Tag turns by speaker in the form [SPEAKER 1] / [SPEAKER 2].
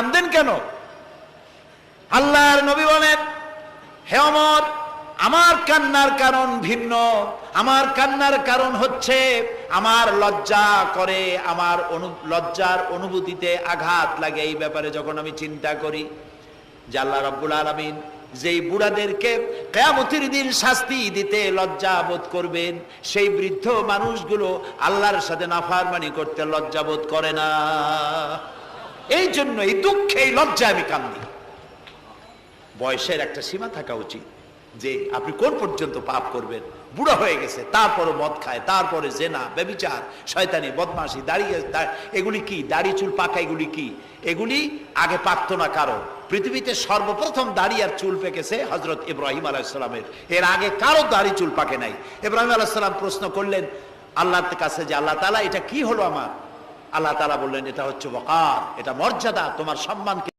[SPEAKER 1] কান্দেন কেন? আল্লাহর নবী বলেন, হে অমর, আমার কান্নার কারণ ভিন্ন। আমার কান্নার কারণ হচ্ছে আমার লজ্জা করে, আমার লজ্জার অনুভূতিতে আঘাত লাগে এই ব্যাপারে যখন আমি চিন্তা করি যে আল্লাহ রব্বুল আলমিন যেই বুড়াদেরকে কেয়ামতির দিন শাস্তি দিতে লজ্জা বোধ করবেন, সেই বৃদ্ধ মানুষগুলো আল্লাহর সাথে নাফারমানি করতে লজ্জা বোধ করে না। এই জন্য এই দুঃখে, এই লজ্জা আমি কান্দি। বয়সের একটা সীমা থাকা উচিত যে আপনি কোন পর্যন্ত পাপ করবেন। বুড়া হয়ে গেছে তারপরে মদ খায়, তারপরে জেনা, ব্যবিচার, শয়তানি, বদমাশি দাঁড়িয়ে এগুলি কি? দাড়ি, চুল পাকা এগুলি কি? এগুলি আগে পাকতো না কারও পৃথিবীতে সর্বপ্রথম দাড়ি আর চুল পেকেছে হজরত ইব্রাহিম আলাইসালামের এর আগে কারও দাড়ি, চুল পাকে নাই। ইব্রাহিম আলাইসালাম প্রশ্ন করলেন, আল্লাহর কাছে যে, আল্লাহ তালা এটা কি হলো আমার? আল্লাহ তালা বললেন এটা হচ্ছে বকার এটা মর্যাদা তোমার সম্মানকে